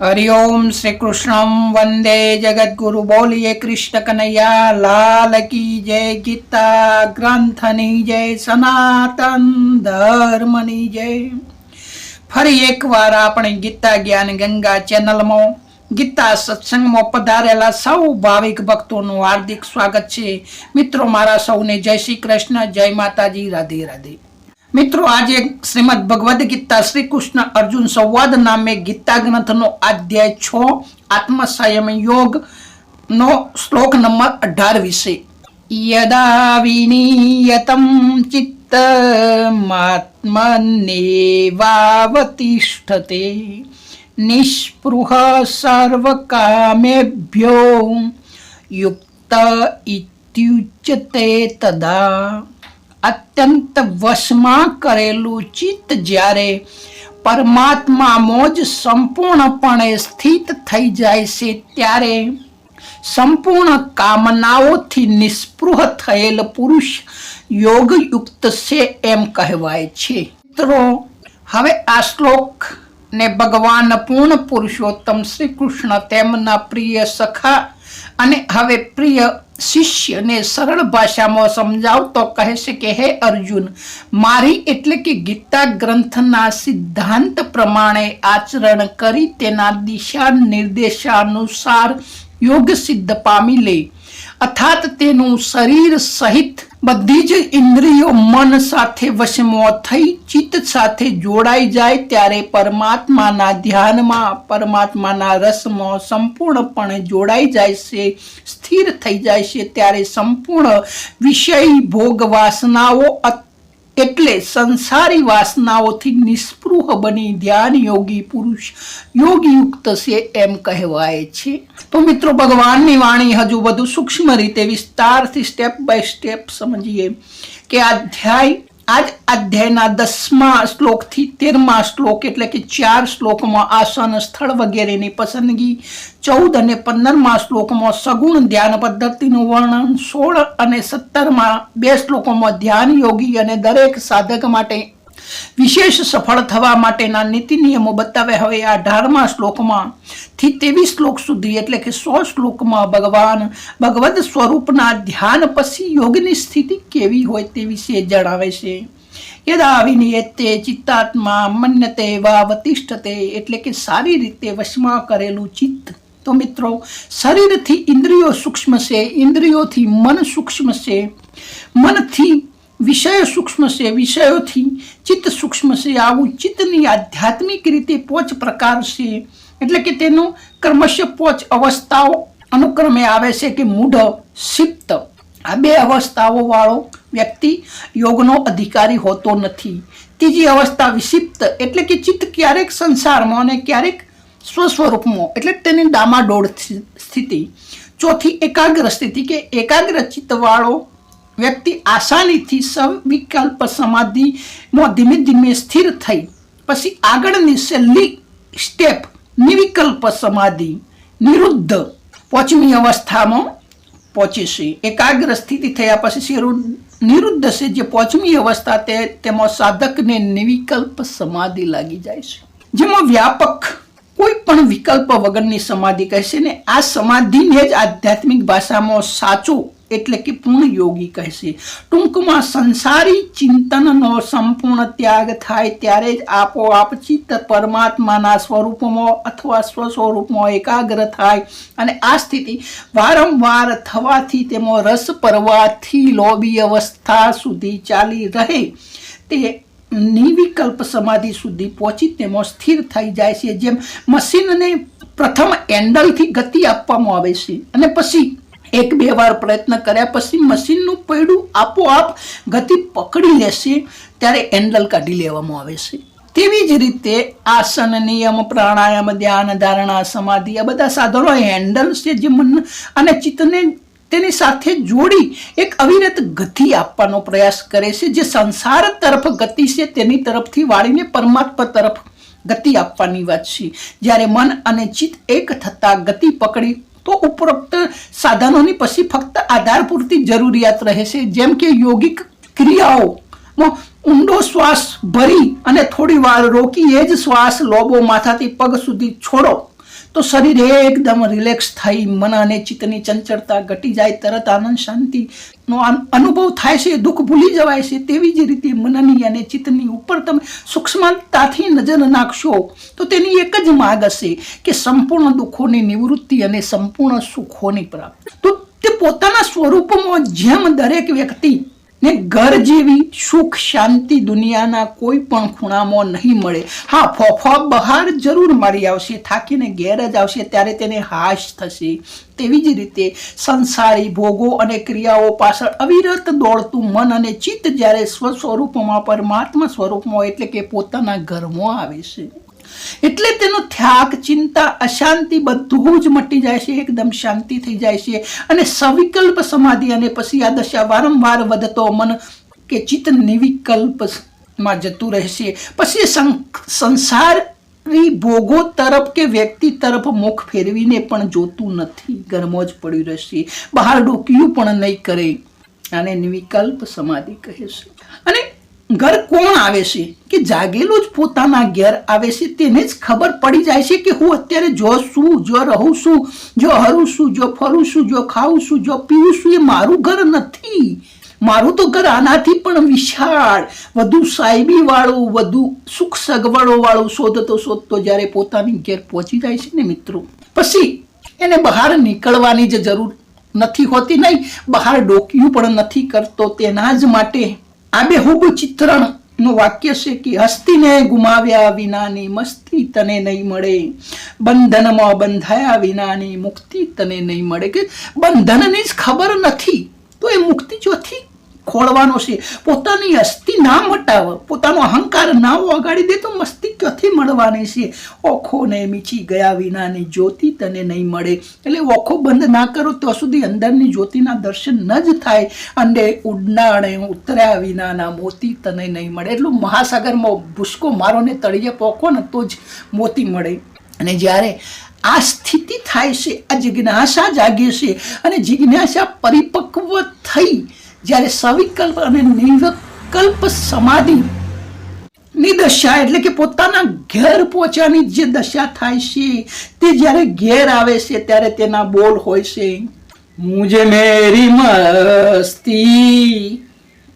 હરિઓમ શ્રી કૃષ્ણમ વંદે જગદગુરુ બોલીએ કૃષ્ણ કનૈયા લાલ કી જય ગીતા ગ્રંથની જય સનાતન ધર્મની જય ફરી એકવાર આપણે ગીતા જ્ઞાન ગંગા ચેનલમાં ગીતા સત્સંગમાં પધારેલા સૌ ભાવિક ભક્તોનું હાર્દિક સ્વાગત છે. મિત્રો, મારા સૌને જય શ્રી કૃષ્ણ, જય માતાજી, રાધે રાધે. મિત્રો, આજે શ્રીમદ ભગવદ્ ગીતા શ્રી કૃષ્ણ અર્જુન સંવાદ નામે ગીતા ગ્રંથનો અધ્યાય છ આત્મ સંયમ યોગ નો શ્લોક નંબર અઢાર વિશે. યદા વિનિયતમ ચિત્ત માત્મનેવાવતિષ્ઠતે નિષ્પૃહ સર્વકામેભ્યો યુક્ત ઇત્યુચ્યતે તદા અત્યંત વશમાં કરેલું ચિત્ત જ્યારે પરમાત્મામાં જ સંપૂર્ણપણે સ્થિત થઈ જાય છે, ત્યારે સંપૂર્ણ કામનાઓથી નિસ્પૃહ થયેલ પુરુષ યોગયુક્ત છે એમ કહેવાય છે. મિત્રો, હવે આ શ્લોક ને ભગવાન પૂર્ણ પુરુષોત્તમ શ્રી કૃષ્ણ તેમના પ્રિય સખા અને હવે પ્રિય શિષ્યને સરળ ભાષામાં સમજાવતો કહે છે કે, હે અર્જુન, મારી એટલે કે ગીતા ગ્રંથના સિદ્ધાંત પ્રમાણે આચરણ કરી તેના દિશા નિર્દેશાનુસાર યોગ સિદ્ધ પામી લે. અર્થાત તેનું શરીર સહિત બધી જ ઇન્દ્રિયો મન સાથે વશમાં થઈ, ચિત્ત સાથે જોડાઈ જાય ત્યારે પરમાત્માના ધ્યાનમાં, પરમાત્માના રસમાં સંપૂર્ણપણે જોડાઈ જાય છે, સ્થિર થઈ જાય છે ત્યારે સંપૂર્ણ વિષય ભોગ વાસનાઓ એટલે સંસારી વાસનાઓથી નિસ્પૃહ બની ધ્યાન યોગી પુરુષ યોગયુક્ત છે એમ કહેવાય છે. તો મિત્રો, ભગવાનની વાણી હજુ વધુ સૂક્ષ્મ રીતે વિસ્તારથી સ્ટેપ બાય સ્ટેપ સમજીએ કે અધ્યાય આજ અધ્યાયના દસમા શ્લોકથી તેરમા શ્લોક એટલે કે ચાર શ્લોકમાં આસન સ્થળ વગેરેની પસંદગી, ચૌદ અને પંદરમા શ્લોકમાં સગુણ ધ્યાન પદ્ધતિનું વર્ણન, સોળ અને સત્તરમાં બે શ્લોકોમાં ધ્યાન યોગી અને દરેક સાધક માટે વિશેષ સફળ થવા માટેના નીતિ નિયમો બતાવ્યા હવે આ અઢારમા શ્લોકમાં. થી ત્રેવીસ શ્લોક સુધી, એટલે કે સો શ્લોકમાં ભગવાન ભગવદ સ્વરૂપના ધ્યાન પછી યોગની સ્થિતિ કેવી હોય તે વિશે જણાવે છે. યદા ચિત્તાત્મા મન્યતે વા વતિષ્ઠતે, એટલે કે સારી રીતે વશમાં કરેલું ચિત્ત. તો મિત્રો, શરીરથી ઇન્દ્રિયો સૂક્ષ્મ છે, ઇન્દ્રિયોથી મન સૂક્ષ્મ છે. મનથી વિષયો સૂક્ષ્મ છે, વિષયોથી ચિત્ત સૂક્ષ્મ છે. આવું ચિત્તની આધ્યાત્મિક રીતે પોચ પ્રકાર છે. એટલે કે તેનું ક્રમશ પોચ અવસ્થાઓ અનુક્રમે આવે છે કે મૂઢ, સિપ્ત. આ બે અવસ્થાઓ વાળો વ્યક્તિ યોગનો અધિકારી હોતો નથી. ત્રીજી અવસ્થા વિષિપ્ત એટલે કે ચિત્ત ક્યારેક સંસારમાં અને ક્યારેક સ્વસ્વરૂપમાં, એટલે તેની ડામાડોળ સ્થિતિ. ચોથી એકાગ્ર સ્થિતિ કે એકાગ્ર ચિત્તવાળો વ્યક્તિ આસાનીથી સવિકલ્પ સમાધિમાં ધીમે ધીમે સ્થિર થઈ. પછી આગળની છેલ્લી સ્ટેપ નિવિકલ્પ સમાધિ. નિરુદ્ધ પોચમી અવસ્થામાં પહોંચે છે. એકાગ્ર સ્થિતિ થયા પછી નિરુદ્ધ છે જે પોચમી અવસ્થા તે તેમાં સાધકને નિવિકલ્પ સમાધિ લાગી જાય છે. જેમાં વ્યાપક કોઈ પણ વિકલ્પ વગરની સમાધિ કહેશે ને આ સમાધિને જ આધ્યાત્મિક ભાષામાં સાચું એટલે કે પૂર્ણ યોગી કહેશે. ટૂંકમાં સંસારી ચિંતનનો સંપૂર્ણ ત્યાગ થાય ત્યારે જ આપોઆપ ચિત્ત પરમાત્માના સ્વરૂપમાં અથવા સ્વસ્વરૂપમાં એકાગ્ર થાય અને આ સ્થિતિ વારંવાર થવાથી તેમાં રસ પરવાથી લોભી અવસ્થા સુધી ચાલી રહે. તે નિવિકલ્પ સમાધિ સુધી પહોંચી તેમાં સ્થિર થઈ જાય છે. જેમ મશીનને પ્રથમ એન્ડલથી ગતિ આપવામાં આવે છે અને પછી એક બે વાર પ્રયત્ન કર્યા, પછી મશીનનું પૈડું આપોઆપ ગતિ પકડી લેશે, ત્યારે હેન્ડલ કાઢી લેવામાં આવે છે. તેવી જ રીતે આસન, નિયમ, પ્રાણાયામ, ધ્યાન, ધારણા, સમાધિ, આ બધા સાધનો હેન્ડલ છે જે મન અને ચિત્તને તેની સાથે જોડી એક અવિરત ગતિ આપવાનો પ્રયાસ કરે છે, જે સંસાર તરફ ગતિ છે તેની તરફથી વાળીને પરમાત્મા તરફ ગતિ આપવાની વાત છે. જ્યારે મન અને ચિત્ત એક થતાં ગતિ પકડી તો ઉપરોક્ત સાધનોની પછી ફક્ત આધાર પૂરતી જરૂરિયાત રહે છે. જેમ કે યોગિક ક્રિયાઓ. ઊંડો શ્વાસ ભરી અને થોડી વાર રોકી એ જ શ્વાસ લોબો માથાથી પગ સુધી છોડો. તો શરીર એકદમ રિલેક્સ થઈ મન અને ચિત્તની ચંચળતા ઘટી જાય, તરત આનંદ શાંતિનો અન- અનુભવ થાય છે, દુઃખ ભૂલી જવાય છે, તેવી જ રીતે મનની અને ચિત્તની ઉપર તમે સૂક્ષ્મતાથી નજર નાખશો, તો તેની એક જ માગ હશે કે સંપૂર્ણ દુઃખોની નિવૃત્તિ અને સંપૂર્ણ સુખોની પ્રાપ્તિ. તો તે પોતાના સ્વરૂપમાં જેમ દરેક વ્યક્તિ ને ઘર જેવી સુખ શાંતિ દુનિયાના કોઈ પણ ખૂણામાં નહીં મળે. હા, ફોફા બહાર જરૂર મારી આવશે, થાકીને ઘેર જ આવશે, ત્યારે તેને હાશ થશે. તેવી જ રીતે સંસારી ભોગો અને ક્રિયાઓ પાછળ અવિરત દોડતું મન અને ચિત્ત જ્યારે સ્વ સ્વરૂપમાં પરમાત્મા સ્વરૂપમાં, એટલે કે પોતાના ઘરમાં આવે છે. એટલે તેનો થ્યાક ચિંતા, અશાંતિ બધું જ મટી જાય છે, એકદમ શાંતિ થઈ જાય છે. અને સવિકલ્પ સમાધિ અને પછી આ દશા વારંવાર વધતો મન કે ચિત્ત નિવિકલ્પમાં જતું રહેશે. પછી સંસારી ભોગો તરફ કે વ્યક્તિ તરફ મુખ ફેરવીને પણ જોતું નથી. ઘરમાં જ પડ્યું રહેશે. બહાર ડોક્યું પણ નહીં કરે. આને નિવિકલ્પ સમાધિ કહે છે. અને ઘર કોણ આવે છે? કે જાગેલો જ પોતાના ઘેર આવે છે તેને જ ખબર પડી જાય છે કે હું અત્યારે જો શું, જો રહું છું જો હરું છું જો ફરું છું જો ખાઉં છું જો પીવું છું એ મારું ઘર નથી. મારું તો ઘર આનાથી પણ વિશાળ. વધુ સાહેબી વાળું વધુ સુખ સગવડો વાળું શોધતો શોધતો જ્યારે પોતાની ઘેર પહોંચી જાય છે ને મિત્રો. પછી એને બહાર નીકળવાની જ જરૂર નથી હોતી નહીં. બહાર ડોક્યું પણ નથી કરતો. તેના જ માટે આબેહૂબ ચિત્રણનું વાક્ય છે કે, હસ્તીને ગુમાવ્યા વિનાની મસ્તી તને નહીં મળે. બંધનમાં બંધાયા વિનાની મુક્તિ તને નહીં મળે. કે બંધનની જ ખબર નથી. તો એ મુક્તિ ચોથી ખોળવાનો છે. પોતાની અસ્થિ ના મટાવ. પોતાનો અહંકાર ના વગાડી દે તો મસ્તી ક્યાંથી મળવાની છે? ઓખોને મીચી ગયા વિનાની જ્યોતિ તને નહીં મળે. એટલે ઓખો બંધ ના કરો તો સુધી અંદરની જ્યોતિના દર્શન ન જ થાય. અને ઉડનાણે ઉતર્યા વિનાના મોતી તને નહીં મળે. એટલું મહાસાગરમાં ભૂસકો મારો ને તળિયે પોખો ને તો જ મોતી મળે. અને જ્યારે આ સ્થિતિ થાય છે, આ જિજ્ઞાસા જાગે છે અને જિજ્ઞાસા પરિપક્વ થઈ જ્યારે સવિકલ્પ અને નિર્વિકલ્પ સમાધિ ની દશા એટલે કે પોતાના ઘેર પહોંચવાની જે દશા થાય છે, તે જ્યારે ઘેર આવે છે, ત્યારે તેના બોલ હોય છે, મુજે મેરી મસ્તી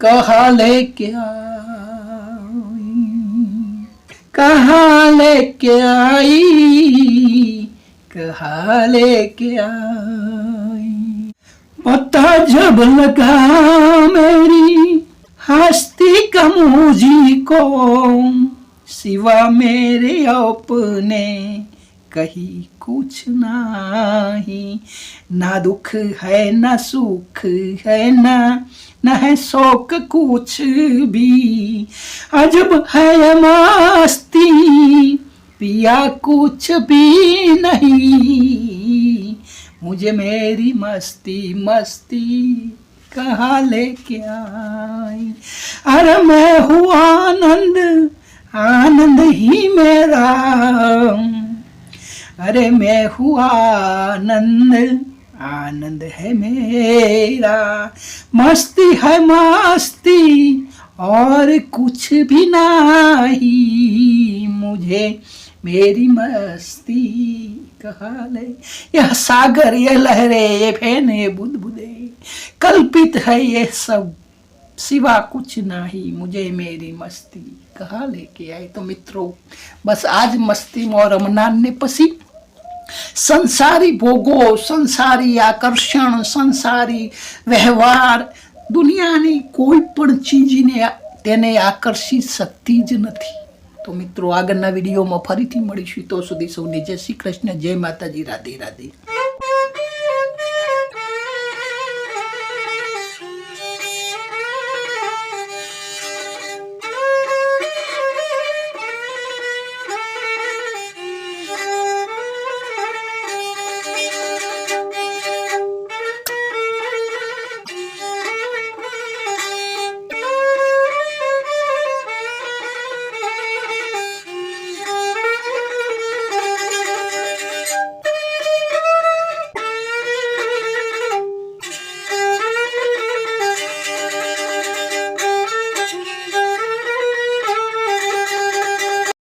કહા લે ક્યા કહા લે ક્યા કહા લે ક્યા पता जब लगा मेरी हस्ती का मुझी को, सिवा मेरे अपने कही कुछ नहीं। ना दुख है, ना सुख है, ना, न है शौक कुछ भी। अजब है मस्ती पिया कुछ भी नहीं। मुझे मेरी मस्ती मस्ती कहाँ लेके आई? अरे मैं हूँ आनंद आनंद ही मेरा। अरे मैं हूँ आनंद आनंद है मेरा। मस्ती है मस्ती, और कुछ भी नहीं। मुझे मेरी मस्ती कहा ले यह सागर ये लहरे ये फैन ये बुदबुदे कल्पित है ये सब सिवा कुछ नहीं मुझे मेरी मस्ती कहा लेके आए तो મિત્રો બસ આ જ મસ્તીમાં રમનારને પછી સંસારી ભોગો સંસારી આકર્ષણ સંસારી વ્યવહાર દુનિયાની કોઈ પણ ચીજને તેને આકર્ષી શકતી જ નથી તો મિત્રો આગળના વિડીયોમાં ફરીથી મળીશું. તો સુધી સૌને જય શ્રી કૃષ્ણ, જય માતાજી, રાધે રાધે.